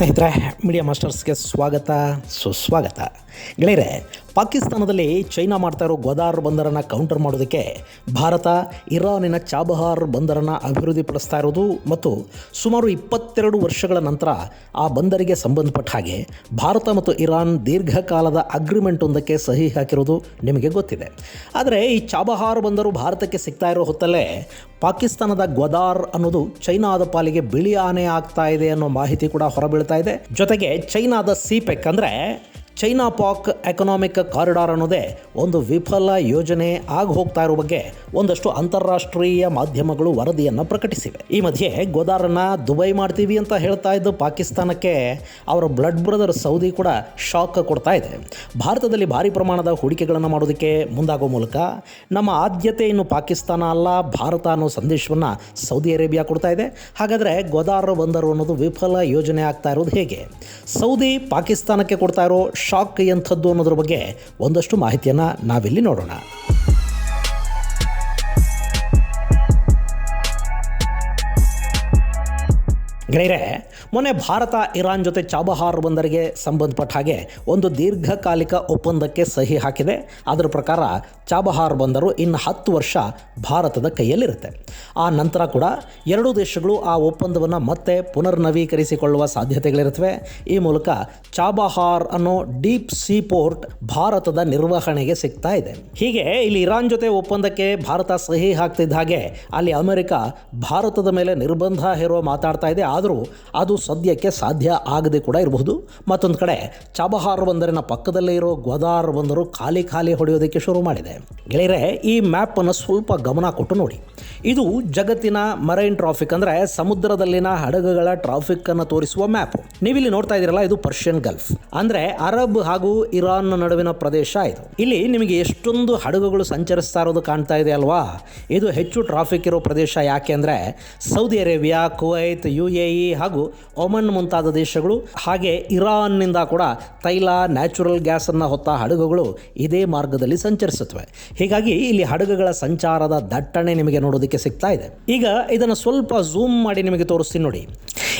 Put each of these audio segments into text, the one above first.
ಸ್ನೇಹಿತರೆ ಮೀಡಿಯಾ ಮಾಸ್ಟರ್ಸ್ಗೆ ಸ್ವಾಗತ ಸುಸ್ವಾಗತ ಗೆಳೆಯರೆ ಪಾಕಿಸ್ತಾನದಲ್ಲಿ ಚೈನಾ ಮಾಡ್ತಾ ಇರೋ ಗೋದಾರ್ ಬಂದರನ್ನು ಕೌಂಟರ್ ಮಾಡೋದಕ್ಕೆ ಭಾರತ ಇರಾನಿನ ಚಾಬಹಾರ್ ಬಂದರನ್ನು ಅಭಿವೃದ್ಧಿಪಡಿಸ್ತಾ ಇರೋದು ಮತ್ತು ಸುಮಾರು ಇಪ್ಪತ್ತೆರಡು ವರ್ಷಗಳ ನಂತರ ಆ ಬಂದರಿಗೆ ಸಂಬಂಧಪಟ್ಟ ಹಾಗೆ ಭಾರತ ಮತ್ತು ಇರಾನ್ ದೀರ್ಘಕಾಲದ ಅಗ್ರಿಮೆಂಟ್ ಒಂದಕ್ಕೆ ಸಹಿ ಹಾಕಿರೋದು ನಿಮಗೆ ಗೊತ್ತಿದೆ. ಆದರೆ ಈ ಚಾಬಹಾರ್ ಬಂದರು ಭಾರತಕ್ಕೆ ಸಿಗ್ತಾ ಇರೋ ಹೊತ್ತಲ್ಲೇ ಪಾಕಿಸ್ತಾನದ ಗೋದಾರ್ ಅನ್ನೋದು ಚೈನಾದ ಪಾಲಿಗೆ ಬಿಳಿ ಆನೆ ಆಗ್ತಾ ಇದೆ ಅನ್ನೋ ಮಾಹಿತಿ ಕೂಡ ಹೊರಬೀಳ್ತಾ ಇದೆ. ಜೊತೆಗೆ ಚೈನಾದ ಸಿಪೆಕ್ ಅಂದರೆ ಚೈನಾ ಪಾಕ್ ಎಕನಾಮಿಕ್ ಕಾರಿಡಾರ್ ಅನ್ನೋದೇ ಒಂದು ವಿಫಲ ಯೋಜನೆ ಆಗಿ ಹೋಗ್ತಾ ಇರೋ ಬಗ್ಗೆ ಒಂದಷ್ಟು ಅಂತಾರಾಷ್ಟ್ರೀಯ ಮಾಧ್ಯಮಗಳು ವರದಿಯನ್ನು ಪ್ರಕಟಿಸಿವೆ. ಈ ಮಧ್ಯೆ ಗೋದಾರನ್ನ ದುಬೈ ಮಾಡ್ತೀವಿ ಅಂತ ಹೇಳ್ತಾ ಇದ್ದು ಪಾಕಿಸ್ತಾನಕ್ಕೆ ಅವರ ಬ್ಲಡ್ ಬ್ರದರ್ ಸೌದಿ ಕೂಡ ಶಾಕ್ ಕೊಡ್ತಾ ಇದೆ. ಭಾರತದಲ್ಲಿ ಭಾರಿ ಪ್ರಮಾಣದ ಹೂಡಿಕೆಗಳನ್ನು ಮಾಡೋದಕ್ಕೆ ಮುಂದಾಗೋ ಮೂಲಕ ನಮ್ಮ ಆದ್ಯತೆ ಇನ್ನು ಪಾಕಿಸ್ತಾನ ಅಲ್ಲ, ಭಾರತ ಅನ್ನೋ ಸಂದೇಶವನ್ನು ಸೌದಿ ಅರೇಬಿಯಾ ಕೊಡ್ತಾ ಇದೆ. ಹಾಗಾದರೆ ಗೋದಾರ ಬಂದರು ಅನ್ನೋದು ವಿಫಲ ಯೋಜನೆ ಆಗ್ತಾ ಇರೋದು ಹೇಗೆ? ಸೌದಿ ಪಾಕಿಸ್ತಾನಕ್ಕೆ ಕೊಡ್ತಾ ಇರೋ ಶಾಕ್ ಎಂಥದ್ದು ಅನ್ನೋದ್ರ ಬಗ್ಗೆ ಒಂದಷ್ಟು ಮಾಹಿತಿಯನ್ನು ನಾವಿಲ್ಲಿ ನೋಡೋಣ. ಗೆಳೆಯರೆ ಮೊನ್ನೆ ಭಾರತ ಇರಾನ್ ಜೊತೆ ಚಾಬಹಾರ್ ಬಂದರಿಗೆ ಸಂಬಂಧಪಟ್ಟ ಹಾಗೆ ಒಂದು ದೀರ್ಘಕಾಲಿಕ ಒಪ್ಪಂದಕ್ಕೆ ಸಹಿ ಹಾಕಿದೆ. ಅದರ ಪ್ರಕಾರ ಚಾಬಹಾರ್ ಬಂದರು ಇನ್ನು ಹತ್ತು ವರ್ಷ ಭಾರತದ ಕೈಯಲ್ಲಿರುತ್ತೆ. ಆ ನಂತರ ಕೂಡ ಎರಡೂ ದೇಶಗಳು ಆ ಒಪ್ಪಂದವನ್ನು ಮತ್ತೆ ಪುನರ್ನವೀಕರಿಸಿಕೊಳ್ಳುವ ಸಾಧ್ಯತೆಗಳಿರುತ್ತವೆ. ಈ ಮೂಲಕ ಚಾಬಹಾರ್ ಅನ್ನೋ ಡೀಪ್ ಸೀ ಪೋರ್ಟ್ ಭಾರತದ ನಿರ್ವಹಣೆಗೆ ಸಿಗ್ತಾ ಇದೆ. ಹೀಗೆ ಇಲ್ಲಿ ಇರಾನ್ ಜೊತೆ ಒಪ್ಪಂದಕ್ಕೆ ಭಾರತ ಸಹಿ ಹಾಕ್ತಿದ್ದ ಹಾಗೆ ಅಲ್ಲಿ ಅಮೆರಿಕ ಭಾರತದ ಮೇಲೆ ನಿರ್ಬಂಧ ಹೇರುವ ಮಾತಾಡ್ತಾ ಇದೆ. ಆದರೂ ಅದು ಸದ್ಯಕ್ಕೆ ಸಾಧ್ಯ ಆಗದೆ ಕೂಡ ಇರಬಹುದು. ಮತ್ತೊಂದು ಕಡೆ ಚಾಬಹಾರ್ ಬಂದರಿನ ಪಕ್ಕದಲ್ಲೇ ಇರೋ ಗ್ವದಾರ್ ಬಂದರು ಖಾಲಿ ಖಾಲಿ ಹೊಡೆಯೋದಕ್ಕೆ ಶುರು ಮಾಡಿದೆ. ಗೆಳೆಯರೆ, ಈ ಮ್ಯಾಪನ್ನು ಸ್ವಲ್ಪ ಗಮನ ಕೊಟ್ಟು ನೋಡಿ. ಇದು ಜಗತ್ತಿನ ಮರೈನ್ ಟ್ರಾಫಿಕ್ ಅಂದರೆ ಸಮುದ್ರದಲ್ಲಿನ ಹಡಗುಗಳ ಟ್ರಾಫಿಕ್ಕನ್ನು ತೋರಿಸುವ ಮ್ಯಾಪ್. ನೀವಿಲ್ಲಿ ನೋಡ್ತಾ ಇದ್ದೀರಲ್ಲ, ಇದು ಪರ್ಷಿಯನ್ ಗಲ್ಫ್. ಅಂದರೆ ಅರಬ್ ಹಾಗೂ ಇರಾನ್ ನಡುವಿನ ಪ್ರದೇಶ ಇದು. ಇಲ್ಲಿ ನಿಮಗೆ ಎಷ್ಟೊಂದು ಹಡಗುಗಳು ಸಂಚರಿಸ್ತಾ ಇರೋದು ಕಾಣ್ತಾ ಇದೆ ಅಲ್ವಾ? ಇದು ಹೆಚ್ಚು ಟ್ರಾಫಿಕ್ ಇರೋ ಪ್ರದೇಶ ಯಾಕೆ ಅಂದರೆ, Saudi Arabia, Kuwait, U A E ಹಾಗೂ ಒಮನ್ ಮುಂತಾದ ದೇಶಗಳು, ಹಾಗೆ ಇರಾನ್ನಿಂದ ಕೂಡ ತೈಲ, ನ್ಯಾಚುರಲ್ ಗ್ಯಾಸನ್ನು ಹೊತ್ತ ಹಡಗುಗಳು ಇದೇ ಮಾರ್ಗದಲ್ಲಿ ಸಂಚರಿಸುತ್ತವೆ. ಹೀಗಾಗಿ ಇಲ್ಲಿ ಹಡಗುಗಳ ಸಂಚಾರದ ದಟ್ಟಣೆ ನಿಮಗೆ ನೋಡೋದಕ್ಕೆ ಸಿಗ್ತಾ ಇದೆ. ಈಗ ಇದನ್ನು ಸ್ವಲ್ಪ ಝೂಮ್ ಮಾಡಿ ನಿಮಗೆ ತೋರಿಸ್ತೀನಿ ನೋಡಿ.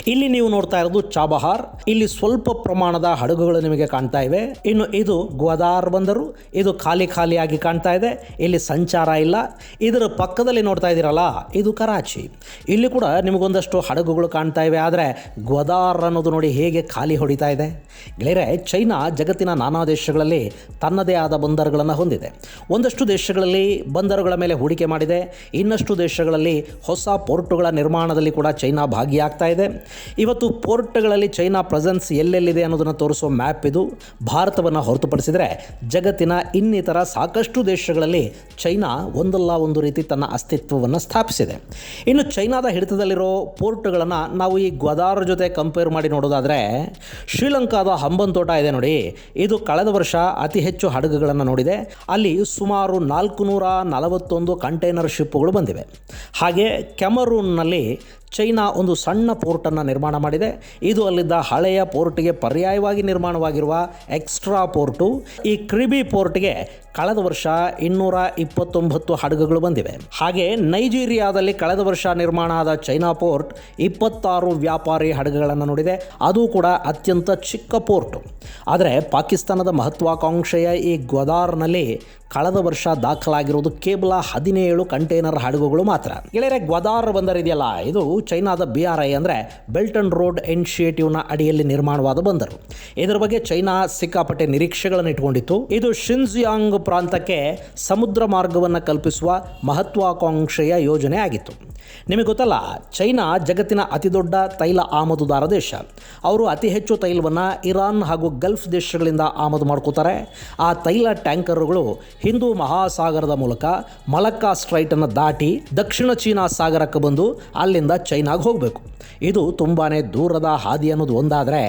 ಇಲ್ಲಿ ನೀವು ನೋಡ್ತಾ ಇರೋದು ಚಾಬಹಾರ್. ಇಲ್ಲಿ ಸ್ವಲ್ಪ ಪ್ರಮಾಣದ ಹಡಗುಗಳು ನಿಮಗೆ ಕಾಣ್ತಾ ಇವೆ. ಇನ್ನು ಇದು ಗ್ವದಾರ್ ಬಂದರು. ಇದು ಖಾಲಿ ಖಾಲಿಯಾಗಿ ಕಾಣ್ತಾ ಇದೆ. ಇಲ್ಲಿ ಸಂಚಾರ ಇಲ್ಲ. ಇದರ ಪಕ್ಕದಲ್ಲಿ ನೋಡ್ತಾ ಇದ್ದೀರಲ್ಲ, ಇದು ಕರಾಚಿ. ಇಲ್ಲಿ ಕೂಡ ನಿಮಗೊಂದಷ್ಟು ಹಡಗುಗಳು ಕಾಣ್ತಾ ಇವೆ. ಆದರೆ ಗ್ವದಾರ್ ಅನ್ನೋದು ನೋಡಿ ಹೇಗೆ ಖಾಲಿ ಹೊಡಿತಾ ಇದೆ. ಗೆಳೆಯರೆ, ಚೈನಾ ಜಗತ್ತಿನ ನಾನಾ ದೇಶಗಳಲ್ಲಿ ತನ್ನದೇ ಆದ ಬಂದರುಗಳನ್ನು ಹೊಂದಿದೆ. ಒಂದಷ್ಟು ದೇಶಗಳಲ್ಲಿ ಬಂದರುಗಳ ಮೇಲೆ ಹೂಡಿಕೆ ಮಾಡಿದೆ. ಇನ್ನಷ್ಟು ದೇಶಗಳಲ್ಲಿ ಹೊಸ ಪೋರ್ಟುಗಳ ನಿರ್ಮಾಣದಲ್ಲಿ ಕೂಡ ಚೈನಾ ಭಾಗಿಯಾಗ್ತಾ ಇದೆ. ಇವತ್ತು ಪೋರ್ಟ್ಗಳಲ್ಲಿ ಚೈನಾ ಪ್ರೆಸೆನ್ಸ್ ಎಲ್ಲೆಲ್ಲಿದೆ ಅನ್ನೋದನ್ನು ತೋರಿಸುವ ಮ್ಯಾಪ್ ಇದು. ಭಾರತವನ್ನು ಹೊರತುಪಡಿಸಿದರೆ ಜಗತ್ತಿನ ಇನ್ನಿತರ ಸಾಕಷ್ಟು ದೇಶಗಳಲ್ಲಿ ಚೈನಾ ಒಂದಲ್ಲ ಒಂದು ರೀತಿ ತನ್ನ ಅಸ್ತಿತ್ವವನ್ನು ಸ್ಥಾಪಿಸಿದೆ. ಇನ್ನು ಚೈನಾದ ಹಿಡಿತದಲ್ಲಿರೋ ಪೋರ್ಟ್ಗಳನ್ನು ನಾವು ಈ ಗ್ವದಾರ್ ಜೊತೆ ಕಂಪೇರ್ ಮಾಡಿ ನೋಡೋದಾದರೆ ಶ್ರೀಲಂಕಾದ ಹಂಬಂತೋಟ ಇದೆ ನೋಡಿ. ಇದು ಕಳೆದ ವರ್ಷ ಅತಿ ಹೆಚ್ಚು ಹಡಗುಗಳನ್ನು ನೋಡಿದೆ. ಅಲ್ಲಿ ಸುಮಾರು ನಾಲ್ಕು ನೂರ ನಲವತ್ತೊಂದು ಕಂಟೈನರ್ ಶಿಪ್ಗಳು ಬಂದಿವೆ. ಹಾಗೆ ಕೆಮರೂನ್ನಲ್ಲಿ ಚೈನಾ ಒಂದು ಸಣ್ಣ ಪೋರ್ಟನ್ನು ನಿರ್ಮಾಣ ಮಾಡಿದೆ. ಇದು ಅಲ್ಲಿದ್ದ ಹಳೆಯ ಪೋರ್ಟ್ಗೆ ಪರ್ಯಾಯವಾಗಿ ನಿರ್ಮಾಣವಾಗಿರುವ ಎಕ್ಸ್ಟ್ರಾ ಪೋರ್ಟು. ಈ ಕ್ರಿಬಿ ಪೋರ್ಟ್ಗೆ ಕಳೆದ ವರ್ಷ ಇನ್ನೂರ ಇಪ್ಪತ್ತೊಂಬತ್ತು ಹಡಗುಗಳು ಬಂದಿವೆ. ಹಾಗೆ ನೈಜೀರಿಯಾದಲ್ಲಿ ಕಳೆದ ವರ್ಷ ನಿರ್ಮಾಣ ಆದ ಚೈನಾ ಪೋರ್ಟ್ ಇಪ್ಪತ್ತಾರು ವ್ಯಾಪಾರಿ ಹಡಗುಗಳನ್ನು ನೋಡಿದೆ. ಅದು ಕೂಡ ಅತ್ಯಂತ ಚಿಕ್ಕ ಪೋರ್ಟು. ಆದರೆ ಪಾಕಿಸ್ತಾನದ ಮಹತ್ವಾಕಾಂಕ್ಷೆಯ ಈ ಗ್ವದಾರ್ನಲ್ಲಿ ಕಳೆದ ವರ್ಷ ದಾಖಲಾಗಿರುವುದು ಕೇವಲ ಹದಿನೇಳು ಕಂಟೈನರ್ ಹಡಗುಗಳು ಮಾತ್ರ. ಗೆಳೆಯರೆ, ಗ್ವದಾರ್ ಬಂದರ್ ಇದೆಯಲ್ಲ? ಇದು ಚೈನಾದ ಬಿ ಆರ್ ಐ ಅಂದರೆ ಬೆಲ್ಟ್ ಅಂಡ್ ರೋಡ್ ಇನಿಷಿಯೇಟಿವ್ನ ಅಡಿಯಲ್ಲಿ ನಿರ್ಮಾಣವಾದ ಬಂದರು. ಇದರ ಬಗ್ಗೆ ಚೈನಾ ಸಿಕ್ಕಾಪಟ್ಟೆ ನಿರೀಕ್ಷೆಗಳನ್ನು ಇಟ್ಕೊಂಡಿತ್ತು ಇದು ಶಿನ್ಜಿಯಾಂಗ್ ಪ್ರಾಂತಕ್ಕೆ ಸಮುದ್ರ ಮಾರ್ಗವನ್ನು ಕಲ್ಪಿಸುವ ಮಹತ್ವಾಕಾಂಕ್ಷೆಯ ಯೋಜನೆ ಆಗಿತ್ತು. ನಿಮಗೆ ಗೊತ್ತಲ್ಲ, ಚೈನಾ ಜಗತ್ತಿನ ಅತಿದೊಡ್ಡ ತೈಲ ಆಮದುದಾರ ದೇಶ. ಅವರು ಅತಿ ಹೆಚ್ಚು ತೈಲವನ್ನು ಇರಾನ್ ಹಾಗೂ ಗಲ್ಫ್ ದೇಶಗಳಿಂದ ಆಮದು ಮಾಡ್ಕೋತಾರೆ. ಆ ತೈಲ ಟ್ಯಾಂಕರ್ಗಳು ಹಿಂದೂ ಮಹಾಸಾಗರದ ಮೂಲಕ ಮಲಕ್ಕಾ ಸ್ಟ್ರೈಟನ್ನು ದಾಟಿ ದಕ್ಷಿಣ ಚೀನಾ ಸಾಗರಕ್ಕೆ ಬಂದು ಅಲ್ಲಿಂದ ಚೈನಾಗೆ ಹೋಗಬೇಕು. ಇದು ತುಂಬಾ ದೂರದ ಹಾದಿ ಅನ್ನೋದು ಒಂದಾದರೆ,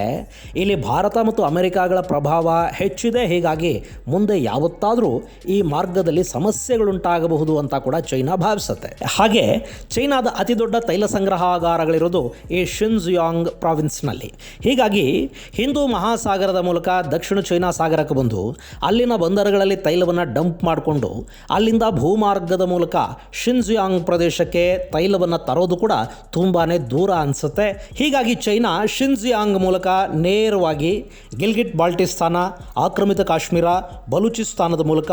ಇಲ್ಲಿ ಭಾರತ ಮತ್ತು ಅಮೆರಿಕಾಗಳ ಪ್ರಭಾವ ಹೆಚ್ಚಿದೆ, ಹೀಗಾಗಿ ಮುಂದೆ ಯಾವತ್ತಾದರೂ ಈ ಮಾರ್ಗದಲ್ಲಿ ಸಮಸ್ಯೆಗಳುಂಟಾಗಬಹುದು ಅಂತ ಕೂಡ ಚೈನಾ ಭಾವಿಸುತ್ತೆ. ಹಾಗೆ ಚೈನಾದ ಅತಿ ದೊಡ್ಡ ತೈಲ ಸಂಗ್ರಹಾಗಾರಗಳಿರೋದು ಈ ಶಿನ್ಜುಯಾಂಗ್ ಪ್ರಾವಿನ್ಸ್ನಲ್ಲಿ. ಹೀಗಾಗಿ ಹಿಂದೂ ಮಹಾಸಾಗರದ ಮೂಲಕ ದಕ್ಷಿಣ ಚೈನಾ ಸಾಗರಕ್ಕೆ ಬಂದು ಅಲ್ಲಿನ ಬಂದರುಗಳಲ್ಲಿ ತೈಲವನ್ನು ಡಂಪ್ ಮಾಡಿಕೊಂಡು ಅಲ್ಲಿಂದ ಭೂಮಾರ್ಗದ ಮೂಲಕ ಶಿನ್ಜುಯಾಂಗ್ ಪ್ರದೇಶಕ್ಕೆ ತೈಲವನ್ನು ತರೋದು ಕೂಡ ತುಂಬಾ ದೂರ ಅನಿಸುತ್ತೆ. ಹೀಗಾಗಿ ಚೈನಾ ಶಿನ್ಜಿಯಾಂಗ್ ಮೂಲಕ ನೇರವಾಗಿ ಗಿಲ್ಗಿಟ್ ಬಾಲ್ಟಿಸ್ತಾನ, ಆಕ್ರಮಿತ ಕಾಶ್ಮೀರ, ಬಲೂಚಿಸ್ತಾನದ ಮೂಲಕ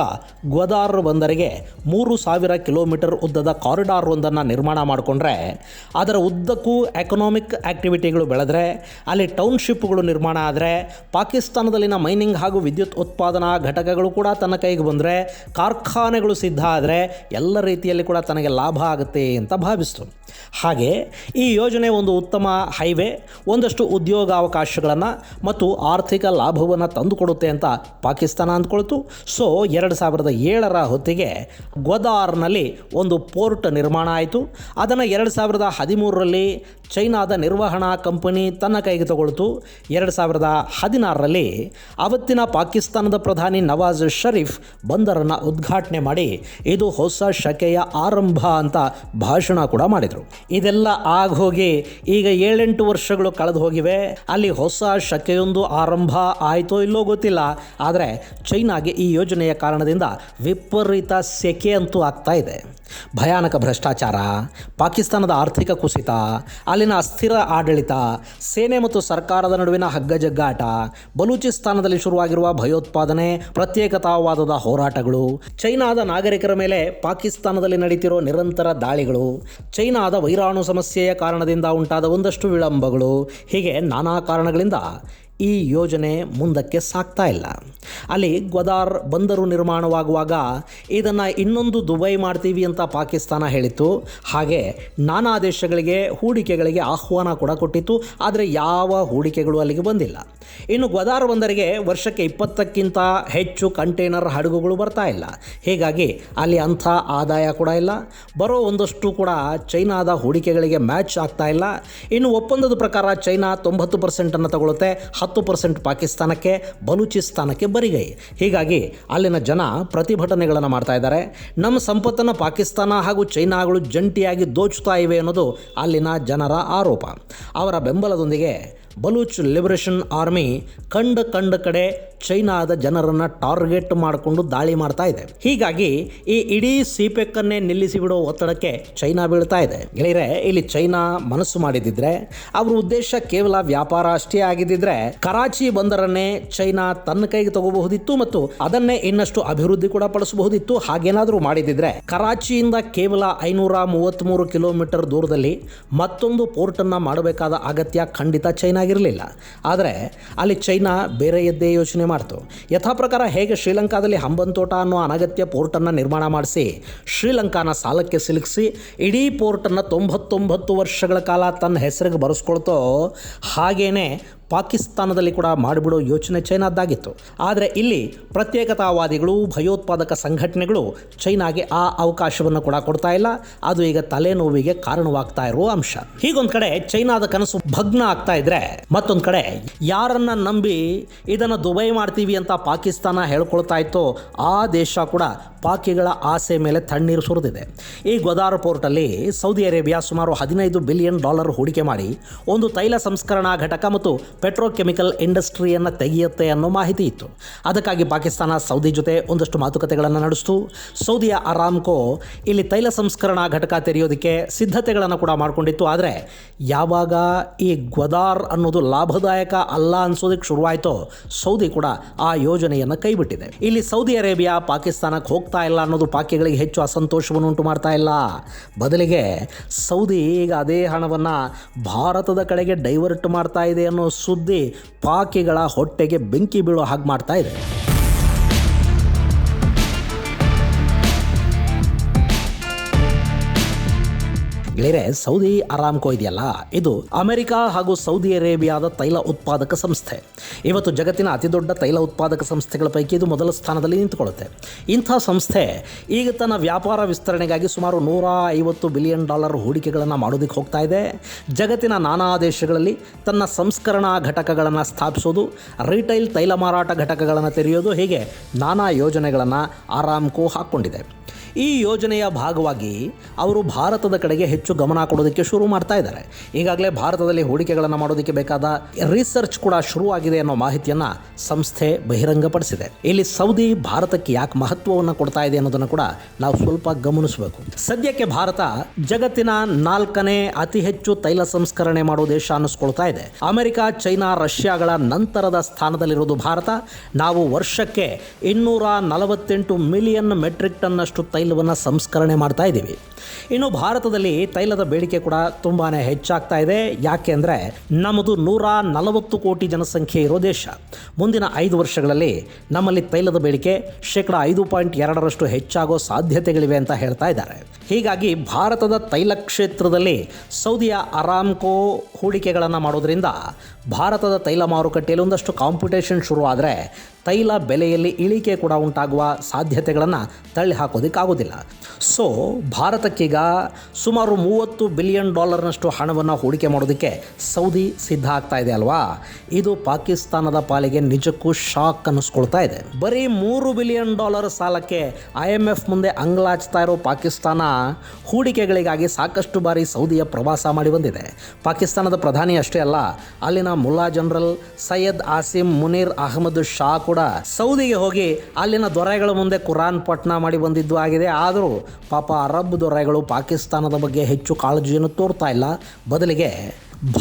ಗ್ವದಾರ್ ಬಂದರಿಗೆ ಮೂರು ಸಾವಿರ ಕಿಲೋಮೀಟರ್ ಉದ್ದದ ಕಾರಿಡಾರ್ ಒಂದನ್ನು ನಿರ್ಮಾಣ ಮಾಡಿಕೊಂಡ್ರೆ, ಅದರ ಉದ್ದಕ್ಕೂ ಎಕನಾಮಿಕ್ ಆ್ಯಕ್ಟಿವಿಟಿಗಳು ಬೆಳೆದ್ರೆ, ಅಲ್ಲಿ ಟೌನ್ಶಿಪ್ಗಳು ನಿರ್ಮಾಣ ಆದರೆ, ಪಾಕಿಸ್ತಾನದಲ್ಲಿನ ಮೈನಿಂಗ್ ಹಾಗೂ ವಿದ್ಯುತ್ ಉತ್ಪಾದನಾ ಘಟಕಗಳು ಕೂಡ ತನ್ನ ಕೈಗೆ ಬಂದರೆ, ಕಾರ್ಖಾನೆಗಳು ಸಿದ್ಧ ಆದರೆ ಎಲ್ಲ ರೀತಿಯಲ್ಲಿ ಕೂಡ ತನಗೆ ಲಾಭ ಆಗುತ್ತೆ ಅಂತ ಭಾವಿಸ್ತು. ಹಾಗೆ ಈ ಯೋಜನೆ ಒಂದು ಉತ್ತಮ ಹೈವೇ, ಒಂದಷ್ಟು ಉದ್ಯೋಗಾವಕಾಶಗಳನ್ನು ಮತ್ತು ಆರ್ಥಿಕ ಲಾಭವನ್ನು ತಂದುಕೊಡುತ್ತೆ ಅಂತ ಪಾಕಿಸ್ತಾನ ಅಂದ್ಕೊಳ್ತು. ಸೊ ಎರಡು ಸಾವಿರದ ಏಳರ ಹೊತ್ತಿಗೆ ಗೋದಾರ್ನಲ್ಲಿ ಒಂದು ಪೋರ್ಟ್ ನಿರ್ಮಾಣ ಆಯಿತು. ಅದನ್ನು ಎರಡು ಸಾವಿರದ ಹದಿಮೂರರಲ್ಲಿ ಚೈನಾದ ನಿರ್ವಹಣಾ ಕಂಪನಿ ತನ್ನ ಕೈಗೆ ತಗೊಳ್ತು. ಎರಡು ಸಾವಿರದ ಹದಿನಾರರಲ್ಲಿ ಅವತ್ತಿನ ಪಾಕಿಸ್ತಾನದ ಪ್ರಧಾನಿ ನವಾಜ್ ಷರೀಫ್ ಬಂದರನ್ನು ಉದ್ಘಾಟನೆ ಮಾಡಿ ಇದು ಹೊಸ ಶಕೆಯ ಆರಂಭ ಅಂತ ಭಾಷಣ ಕೂಡ ಮಾಡಿದರು. ಇದೆಲ್ಲ ಆಗೋಗಿ ಈಗ ಏಳೆಂಟು ವರ್ಷಗಳು ಕಳೆದು ಹೋಗಿವೆ. ಅಲ್ಲಿ ಹೊಸ ಶಕೆಯೊಂದು ಆರಂಭ ಆಯಿತೋ ಇಲ್ಲೋ ಗೊತ್ತಿಲ್ಲ. ಆದರೆ ಚೈನಾಗೆ ಈ ಯೋಜನೆಯ ಕಾರಣದಿಂದ ವಿಪರೀತ ಸೆಕೆ ಅಂತೂ ಆಗ್ತಾ ಇದೆ. ಭಯಾನಕ ಭ್ರಷ್ಟಾಚಾರ, ಪಾಕಿಸ್ತಾನದ ಆರ್ಥಿಕ ಕುಸಿತ, ಅಲ್ಲಿನ ಅಸ್ಥಿರ ಆಡಳಿತ, ಸೇನೆ ಮತ್ತು ಸರ್ಕಾರದ ನಡುವಿನ ಹಗ್ಗಜಗ್ಗಾಟ, ಬಲೂಚಿಸ್ತಾನದಲ್ಲಿ ಶುರುವಾಗಿರುವ ಭಯೋತ್ಪಾದನೆ, ಪ್ರತ್ಯೇಕತಾವಾದದ ಹೋರಾಟಗಳು, ಚೈನಾದ ನಾಗರಿಕರ ಮೇಲೆ ಪಾಕಿಸ್ತಾನದಲ್ಲಿ ನಡೀತಿರೋ ನಿರಂತರ ದಾಳಿಗಳು, ಚೈನಾದ ವೈರಾಣು ಸಮಸ್ಯೆಯ ಕಾರಣದಿಂದ ಉಂಟಾದ ಒಂದಷ್ಟು ವಿಳಂಬಗಳು, ಹೀಗೆ ನಾನಾ ಕಾರಣಗಳಿಂದ ಈ ಯೋಜನೆ ಮುಂದಕ್ಕೆ ಸಾಗ್ತಾ ಇಲ್ಲ. ಅಲ್ಲಿ ಗ್ವದಾರ್ ಬಂದರು ನಿರ್ಮಾಣವಾಗುವಾಗ, ಇದನ್ನು ಇನ್ನೊಂದು ದುಬೈ ಮಾಡ್ತೀವಿ ಅಂತ ಪಾಕಿಸ್ತಾನ ಹೇಳಿತ್ತು. ಹಾಗೆ ನಾನಾ ದೇಶಗಳಿಗೆ ಹೂಡಿಕೆಗಳಿಗೆ ಆಹ್ವಾನ ಕೂಡ ಕೊಟ್ಟಿತ್ತು. ಆದರೆ ಯಾವ ಹೂಡಿಕೆಗಳು ಅಲ್ಲಿಗೆ ಬಂದಿಲ್ಲ. ಇನ್ನು ಗ್ವದಾರ್ ಬಂದರಿಗೆ ವರ್ಷಕ್ಕೆ ಇಪ್ಪತ್ತಕ್ಕಿಂತ ಹೆಚ್ಚು ಕಂಟೈನರ್ ಹಡಗುಗಳು ಬರ್ತಾ ಇಲ್ಲ. ಹೀಗಾಗಿ ಅಲ್ಲಿ ಅಂಥ ಆದಾಯ ಕೂಡ ಇಲ್ಲ. ಬರೋ ಒಂದಷ್ಟು ಕೂಡ ಚೈನಾದ ಹೂಡಿಕೆಗಳಿಗೆ ಮ್ಯಾಚ್ ಆಗ್ತಾ ಇಲ್ಲ. ಇನ್ನು ಒಪ್ಪಂದದ ಪ್ರಕಾರ ಚೈನಾ ತೊಂಬತ್ತು ಪರ್ಸೆಂಟನ್ನು ತಗೊಳುತ್ತೆ ಹತ್ತು ಪರ್ಸೆಂಟ್ ಪಾಕಿಸ್ತಾನಕ್ಕೆ, ಬಲೂಚಿಸ್ತಾನಕ್ಕೆ ಬರಿಗೈ. ಹೀಗಾಗಿ ಅಲ್ಲಿನ ಜನ ಪ್ರತಿಭಟನೆಗಳನ್ನು ಮಾಡ್ತಾ ಇದ್ದಾರೆ. ನಮ್ಮ ಸಂಪತ್ತನ್ನು ಪಾಕಿಸ್ತಾನ ಹಾಗೂ ಚೈನಾಗಳು ಜಂಟಿಯಾಗಿ ದೋಚುತ್ತಾ ಇವೆ ಅನ್ನೋದು ಅಲ್ಲಿನ ಜನರ ಆರೋಪ. ಅವರ ಬೆಂಬಲದೊಂದಿಗೆ ಬಲೂಚ್ ಲಿಬರೇಷನ್ ಆರ್ಮಿ ಕಂಡ ಕಂಡ ಕಡೆ ಚೈನಾದ ಜನರನ್ನು ಟಾರ್ಗೆಟ್ ಮಾಡಿಕೊಂಡು ದಾಳಿ ಮಾಡ್ತಾ ಇದೆ. ಹೀಗಾಗಿ ಈ ಇಡೀ ಸಿಪೆಕ್ಕನ್ನೇ ನಿಲ್ಲಿಸಿ ಬಿಡೋ ಒತ್ತಡಕ್ಕೆ ಚೈನಾ ಬೀಳ್ತಾ ಇದೆ. ಗೆಳೆಯರೆ, ಇಲ್ಲಿ ಚೈನಾ ಮನಸ್ಸು ಮಾಡಿದಿದ್ರೆ ಅವ್ರ ಉದ್ದೇಶ ಕೇವಲ ವ್ಯಾಪಾರ ಅಷ್ಟೇ ಆಗಿದ್ದಿದ್ರೆ, ಕರಾಚಿ ಬಂದರನ್ನೇ ಚೈನಾ ತನ್ನ ಕೈಗೆ ತಗೋಬಹುದಿತ್ತು ಮತ್ತು ಅದನ್ನೇ ಇನ್ನಷ್ಟು ಅಭಿವೃದ್ಧಿ ಕೂಡ ಪಡಿಸಬಹುದಿತ್ತು. ಹಾಗೇನಾದರೂ ಮಾಡಿದಿದ್ರೆ ಕರಾಚಿಯಿಂದ ಕೇವಲ ಐನೂರ ಮೂವತ್ತ್ಮೂರು ಕಿಲೋಮೀಟರ್ ದೂರದಲ್ಲಿ ಮತ್ತೊಂದು ಪೋರ್ಟನ್ನು ಮಾಡಬೇಕಾದ ಅಗತ್ಯ ಖಂಡಿತ ಚೈನಾಗಿರಲಿಲ್ಲ ಆದರೆ ಅಲ್ಲಿ ಚೈನಾ ಬೇರೆಯದ್ದೇ ಯೋಚನೆ ಮಾಡ್ತು. ಯಥಾ ಪ್ರಕಾರ ಹೇಗೆ ಶ್ರೀಲಂಕಾದಲ್ಲಿ ಹಂಬಂತೋಟ ಅನ್ನೋ ಅನಗತ್ಯ ಪೋರ್ಟನ್ನು ನಿರ್ಮಾಣ ಮಾಡಿಸಿ, ಶ್ರೀಲಂಕಾನ ಸಾಲಕ್ಕೆ ಸಿಲುಕಿಸಿ, ಇಡೀ ಪೋರ್ಟನ್ನು ತೊಂಬತ್ತೊಂಬತ್ತು ವರ್ಷಗಳ ಕಾಲ ತನ್ನ ಹೆಸರಿಗೆ ಬರೆಸ್ಕೊಳ್ತೋ, ಹಾಗೇನೆ ಪಾಕಿಸ್ತಾನದಲ್ಲಿ ಕೂಡ ಮಾಡಿಬಿಡೋ ಯೋಚನೆ ಚೈನಾದ್ದಾಗಿತ್ತು. ಆದರೆ ಇಲ್ಲಿ ಪ್ರತ್ಯೇಕತಾವಾದಿಗಳು, ಭಯೋತ್ಪಾದಕ ಸಂಘಟನೆಗಳು ಚೈನಾಗೆ ಆ ಅವಕಾಶವನ್ನು ಕೂಡ ಕೊಡ್ತಾ ಇಲ್ಲ. ಅದು ಈಗ ತಲೆನೋವಿಗೆ ಕಾರಣವಾಗ್ತಾ ಇರುವ ಅಂಶ. ಹೀಗೊಂದು ಕಡೆ ಚೈನಾದ ಕನಸು ಭಗ್ನ ಆಗ್ತಾ ಇದ್ರೆ ಮತ್ತೊಂದು ಕಡೆ ಯಾರನ್ನ ನಂಬಿ ಇದನ್ನು ದುಬೈ ಮಾಡ್ತೀವಿ ಅಂತ ಪಾಕಿಸ್ತಾನ ಹೇಳ್ಕೊಳ್ತಾ ಇತ್ತೋ, ಆ ದೇಶ ಕೂಡ ಪಾಕಿಗಳ ಆಸೆ ಮೇಲೆ ತಣ್ಣೀರು ಸುರಿದಿದೆ. ಈ ಗೊದಾರ್ ಪೋರ್ಟಲ್ಲಿ ಸೌದಿ ಅರೇಬಿಯಾ ಸುಮಾರು ಹದಿನೈದು ಬಿಲಿಯನ್ ಡಾಲರ್ ಹೂಡಿಕೆ ಮಾಡಿ ಒಂದು ತೈಲ ಸಂಸ್ಕರಣಾ ಘಟಕ ಮತ್ತು ಪೆಟ್ರೋಕೆಮಿಕಲ್ ಇಂಡಸ್ಟ್ರಿಯನ್ನು ತೆಗೆಯುತ್ತೆ ಅನ್ನೋ ಮಾಹಿತಿ ಇತ್ತು. ಅದಕ್ಕಾಗಿ ಪಾಕಿಸ್ತಾನ ಸೌದಿ ಜೊತೆ ಒಂದಷ್ಟು ಮಾತುಕತೆಗಳನ್ನು ನಡೆಸಿತು. ಸೌದಿಯ ಅರಾಮ್ಕೋ ಇಲ್ಲಿ ತೈಲ ಸಂಸ್ಕರಣಾ ಘಟಕ ತೆರೆಯೋದಕ್ಕೆ ಸಿದ್ಧತೆಗಳನ್ನು ಕೂಡ ಮಾಡಿಕೊಂಡಿತ್ತು. ಆದರೆ ಯಾವಾಗ ಈ ಗ್ವದಾರ್ ಅನ್ನೋದು ಲಾಭದಾಯಕ ಅಲ್ಲ ಅನ್ಸೋದಕ್ಕೆ ಶುರುವಾಯಿತೋ ಸೌದಿ ಕೂಡ ಆ ಯೋಜನೆಯನ್ನು ಕೈಬಿಟ್ಟಿದೆ. ಇಲ್ಲಿ ಸೌದಿ ಅರೇಬಿಯಾ ಪಾಕಿಸ್ತಾನಕ್ಕೆ ಹೋಗ್ತಾ ಇಲ್ಲ ಅನ್ನೋದು ಪಾಕಿಗಳಿಗೆ ಹೆಚ್ಚು ಅಸಂತೋಷವನ್ನು ಉಂಟು ಮಾಡ್ತಾ ಇಲ್ಲ. ಬದಲಿಗೆ ಸೌದಿ ಈಗ ಅದೇ ಹಣವನ್ನು ಭಾರತದ ಕಡೆಗೆ ಡೈವರ್ಟ್ ಮಾಡ್ತಾ ಇದೆ ಅನ್ನೋ ಸುದ್ದಿ ಪಾಕಿಗಳ ಹೊಟ್ಟೆಗೆ ಬೆಂಕಿ ಬೀಳೋ ಹಾಗೆ ಮಾಡ್ತಾ ಇದೆ. ಗೆಳೆಯರೆ, ಸೌದಿ ಅರಾಮ್ಕೋ ಇದೆಯಲ್ಲ? ಇದು ಅಮೆರಿಕ ಹಾಗೂ ಸೌದಿ ಅರೇಬಿಯಾದ ತೈಲ ಉತ್ಪಾದಕ ಸಂಸ್ಥೆ. ಇವತ್ತು ಜಗತ್ತಿನ ಅತಿದೊಡ್ಡ ತೈಲ ಉತ್ಪಾದಕ ಸಂಸ್ಥೆಗಳ ಪೈಕಿ ಇದು ಮೊದಲ ಸ್ಥಾನದಲ್ಲಿ ನಿಂತುಕೊಳ್ಳುತ್ತೆ. ಇಂಥ ಸಂಸ್ಥೆ ಈಗ ತನ್ನ ವ್ಯಾಪಾರ ವಿಸ್ತರಣೆಗಾಗಿ ಸುಮಾರು ನೂರ ಐವತ್ತು ಬಿಲಿಯನ್ ಡಾಲರ್ ಹೂಡಿಕೆಗಳನ್ನು ಮಾಡೋದಕ್ಕೆ ಹೋಗ್ತಾ ಇದೆ. ಜಗತ್ತಿನ ನಾನಾ ದೇಶಗಳಲ್ಲಿ ತನ್ನ ಸಂಸ್ಕರಣಾ ಘಟಕಗಳನ್ನು ಸ್ಥಾಪಿಸೋದು ರಿಟೈಲ್ ತೈಲ ಮಾರಾಟ ಘಟಕಗಳನ್ನು ತೆರೆಯೋದು, ಹೀಗೆ ನಾನಾ ಯೋಜನೆಗಳನ್ನು ಆರಾಮ್ಕೋ ಹಾಕ್ಕೊಂಡಿದೆ. ಈ ಯೋಜನೆಯ ಭಾಗವಾಗಿ ಅವರು ಭಾರತದ ಕಡೆಗೆ ಹೆಚ್ಚು ಗಮನ ಕೊಡೋದಕ್ಕೆ ಶುರು ಮಾಡ್ತಾ ಇದ್ದಾರೆ. ಈಗಾಗಲೇ ಭಾರತದಲ್ಲಿ ಹೂಡಿಕೆಗಳನ್ನು ಮಾಡೋದಕ್ಕೆ ಬೇಕಾದ ರಿಸರ್ಚ್ ಕೂಡ ಶುರುವಾಗಿದೆ ಅನ್ನೋ ಮಾಹಿತಿಯನ್ನು ಸಂಸ್ಥೆ ಬಹಿರಂಗಪಡಿಸಿದೆ. ಇಲ್ಲಿ ಸೌದಿ ಭಾರತಕ್ಕೆ ಯಾಕೆ ಮಹತ್ವವನ್ನು ಕೊಡ್ತಾ ಇದೆ ಅನ್ನೋದನ್ನು ಕೂಡ ನಾವು ಸ್ವಲ್ಪ ಗಮನಿಸಬೇಕು. ಸದ್ಯಕ್ಕೆ ಭಾರತ ಜಗತ್ತಿನ ನಾಲ್ಕನೇ ಅತಿ ಹೆಚ್ಚು ತೈಲ ಸಂಸ್ಕರಣೆ ಮಾಡೋ ದೇಶ ಅನ್ನಿಸ್ಕೊಳ್ತಾ ಇದೆ. ಅಮೆರಿಕ, ಚೈನಾ, ರಷ್ಯಾಗಳ ನಂತರದ ಸ್ಥಾನದಲ್ಲಿರೋದು ಭಾರತ. ನಾವು ವರ್ಷಕ್ಕೆ ಇನ್ನೂರ ನಲವತ್ತೆಂಟು ಮಿಲಿಯನ್ ಮೆಟ್ರಿಕ್ ಟನ್ನಷ್ಟು ತೈಲವನ್ನು ಸಂಸ್ಕರಣೆ ಮಾಡ್ತಾ ಇದ್ದೀವಿ. ಇನ್ನು ಭಾರತದಲ್ಲಿ ತೈಲದ ಬೇಡಿಕೆ ಕೂಡ ತುಂಬಾ ಹೆಚ್ಚಾಗ್ತಾ ಇದೆ. ಯಾಕೆ ಅಂದರೆ ನಮ್ಮದು ನೂರ ನಲವತ್ತು ಕೋಟಿ ಜನಸಂಖ್ಯೆ ಇರೋ ದೇಶ. ಮುಂದಿನ ಐದು ವರ್ಷಗಳಲ್ಲಿ ನಮ್ಮಲ್ಲಿ ತೈಲದ ಬೇಡಿಕೆ ಶೇಕಡ ಐದು ಪಾಯಿಂಟ್ ಎರಡರಷ್ಟು ಹೆಚ್ಚಾಗೋ ಸಾಧ್ಯತೆಗಳಿವೆ ಅಂತ ಹೇಳ್ತಾ ಇದ್ದಾರೆ. ಹೀಗಾಗಿ ಭಾರತದ ತೈಲ ಕ್ಷೇತ್ರದಲ್ಲಿ ಸೌದಿಯ ಅರಾಮ್ಕೋ ಹೂಡಿಕೆಗಳನ್ನು ಮಾಡೋದ್ರಿಂದ ಭಾರತದ ತೈಲ ಮಾರುಕಟ್ಟೆಯಲ್ಲಿ ಒಂದಷ್ಟು ಕಾಂಪಿಟೇಷನ್ ಶುರು ಆದರೆ ತೈಲ ಬೆಲೆಯಲ್ಲಿ ಇಳಿಕೆ ಕೂಡ ಉಂಟಾಗುವ ಸಾಧ್ಯತೆಗಳನ್ನು ತಳ್ಳಿ ಹಾಕೋದಕ್ಕಾಗೋದಿಲ್ಲ. ಸೊ ಭಾರತಕ್ಕೀಗ ಸುಮಾರು ಮೂವತ್ತು ಬಿಲಿಯನ್ ಡಾಲರ್ನಷ್ಟು ಹಣವನ್ನು ಹೂಡಿಕೆ ಮಾಡೋದಕ್ಕೆ ಸೌದಿ ಸಿದ್ಧ ಆಗ್ತಾ ಇದೆ ಅಲ್ವಾ? ಇದು ಪಾಕಿಸ್ತಾನದ ಪಾಲಿಗೆ ನಿಜಕ್ಕೂ ಶಾಕ್ ಅನ್ನಿಸ್ಕೊಳ್ತಾ ಇದೆ. ಬರೀ ಮೂರು ಬಿಲಿಯನ್ ಡಾಲರ್ ಸಾಲಕ್ಕೆ ಐ ಎಂ ಎಫ್ ಮುಂದೆ ಅಂಗಲಾಚ್ತಾ ಇರೋ ಪಾಕಿಸ್ತಾನ ಹೂಡಿಕೆಗಳಿಗಾಗಿ ಸಾಕಷ್ಟು ಬಾರಿ ಸೌದಿಯ ಪ್ರವಾಸ ಮಾಡಿ ಬಂದಿದೆ. ಪಾಕಿಸ್ತಾನದ ಪ್ರಧಾನಿ ಅಷ್ಟೇ ಅಲ್ಲ, ಅಲ್ಲಿನ ಮುಲ್ಲಾ ಜನರಲ್ ಸೈಯದ್ ಆಸಿಮ್ ಮುನೀರ್ ಅಹಮದ್ ಶಾ ಕೂಡ ಸೌದಿಗೆ ಹೋಗಿ ಅಲ್ಲಿನ ದೊರೆಗಳ ಮುಂದೆ ಕುರಾನ್ ಪಠಣ ಮಾಡಿ ಬಂದಿದ್ದು ಆಗಿದೆ. ಆದರೂ ಪಾಪ ಅರಬ್ ದೊರೆಗಳು ಪಾಕಿಸ್ತಾನದ ಬಗ್ಗೆ ಹೆಚ್ಚು ಕಾಳಜಿಯನ್ನು ತೋರ್ತಾ ಇಲ್ಲ. ಬದಲಿಗೆ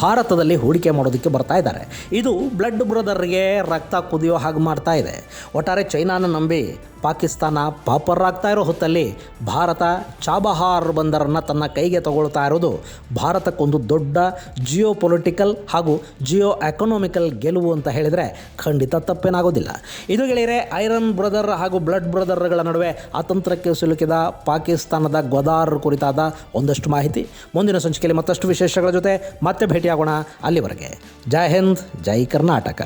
ಭಾರತದಲ್ಲಿ ಹೂಡಿಕೆ ಮಾಡೋದಕ್ಕೆ ಬರ್ತಾ ಇದ್ದಾರೆ. ಇದು ಬ್ಲಡ್ ಬ್ರದರ್ಗೆ ರಕ್ತ ಕುದಿಯೋ ಹಾಗೆ ಮಾಡ್ತಾ ಇದೆ. ಒಟ್ಟಾರೆ ಚೈನಾನ ನಂಬಿ ಪಾಕಿಸ್ತಾನ ಪಾಪರ್ರಾಗ್ತಾ ಇರೋ ಹೊತ್ತಲ್ಲಿ ಭಾರತ ಚಾಬಹಾರ್ ಬಂದರನ್ನು ತನ್ನ ಕೈಗೆ ತಗೊಳ್ತಾ ಇರೋದು ಭಾರತಕ್ಕೊಂದು ದೊಡ್ಡ ಜಿಯೋ ಪೊಲಿಟಿಕಲ್ ಹಾಗೂ ಜಿಯೋ ಎಕನಾಮಿಕಲ್ ಗೆಲುವು ಅಂತ ಹೇಳಿದರೆ ಖಂಡಿತ ತಪ್ಪೇನಾಗೋದಿಲ್ಲ. ಇದು ಗೆಳೆಯರೆ ಐರನ್ ಬ್ರದರ್ ಹಾಗೂ ಬ್ಲಡ್ ಬ್ರದರ್ಗಳ ನಡುವೆ ಅತಂತ್ರಕ್ಕೆ ಸಿಲುಕಿದ ಪಾಕಿಸ್ತಾನದ ಗೊದಾರ್ ಕುರಿತಾದ ಒಂದಷ್ಟು ಮಾಹಿತಿ. ಮುಂದಿನ ಸಂಚಿಕೆಯಲ್ಲಿ ಮತ್ತಷ್ಟು ವಿಶೇಷಗಳ ಜೊತೆ ಮತ್ತೆ ಭೇಟಿಯಾಗೋಣ ಅಲ್ಲಿವರೆಗೆ. ಜೈ ಹಿಂದ್ ಜೈ ಕರ್ನಾಟಕ.